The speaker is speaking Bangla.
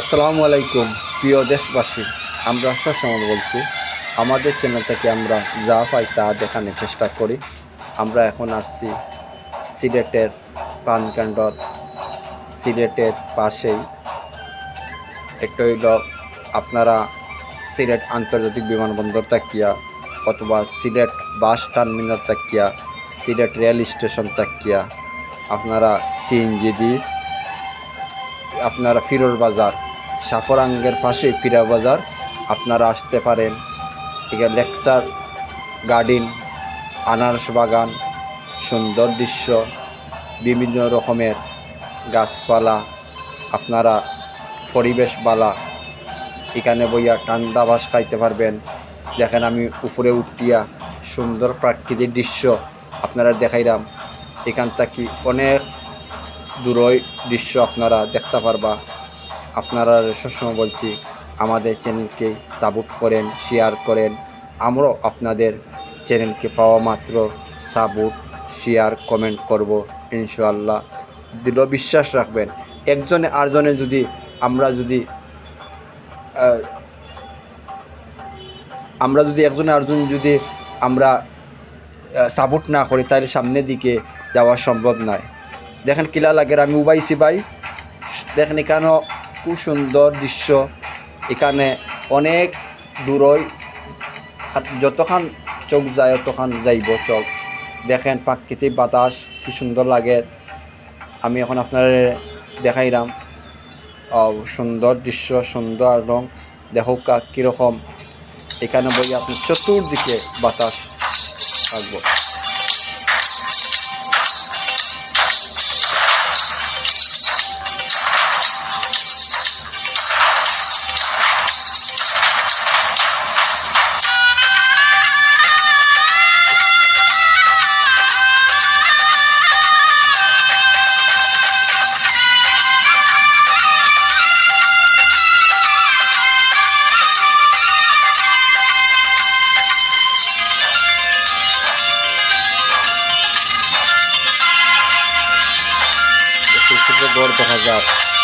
আসসালামু আলাইকুম, প্রিয় দেশবাসী। আমরা সসময় বলছি, আমাদের চ্যানেল থেকে আমরা যা পাই তা দেখানোর চেষ্টা করি। আমরা এখন আসছি সিলেটের পানকাণ্ডর সিলেটের পাশেই একটা হইল আপনারা সিলেট আন্তর্জাতিক বিমানবন্দর তাকিয়া, অথবা সিলেট বাস টার্মিনাল তাকিয়া, সিলেট রেল স্টেশন তাকিয়া। আপনারা সিএনজি দিয়ে আপনারা ফিরোর বাজার সাফরাঙ্গের পাশে ফিরা বাজার। আপনারা আসতে পারেন। এখানে লেকচার গার্ডেন, আনারস বাগান, সুন্দর দৃশ্য, বিভিন্ন রকমের গাছপালা, আপনারা পরিবেশ বালা এখানে বইয়া ঠান্ডা বাস খাইতে পারবেন। দেখেন আমি উপরে উঠিয়া সুন্দর প্রাকৃতিক দৃশ্য আপনারা দেখাইলাম। এখান থেকে অনেক দূরই দৃশ্য আপনারা দেখতে পারবা। আপনারা সবসময় বলছি, আমাদের চ্যানেলকে সাপোর্ট করেন, শেয়ার করেন। আমরাও আপনাদের চ্যানেলকে পাওয়া মাত্র সাপোর্ট, শেয়ার, কমেন্ট করব, ইনশাআল্লাহ। দৃঢ় বিশ্বাস রাখবেন। একজনে আরজনে যদি আমরা যদি আমরা যদি একজনে আরজন যদি আমরা সাপোর্ট না করি, তাহলে সামনের দিকে যাওয়া সম্ভব নয়। দেখেন কিলা লাগের আমি উবাইছি ভাই। দেখেন এখানেও খুব সুন্দর দৃশ্য। এখানে অনেক দূরই যতখান চোখ যায় ততখান যাইব চোখ দেখেন প্রাকৃতিক বাতাস, কি সুন্দর লাগে। আমি এখন আপনার দেখাইলাম। সুন্দর দৃশ্য, সুন্দর রং। দেখো কা, কীরকম। এখানে বই আপনি চতুর্দিকে বাতাস থাকব দেখা যায়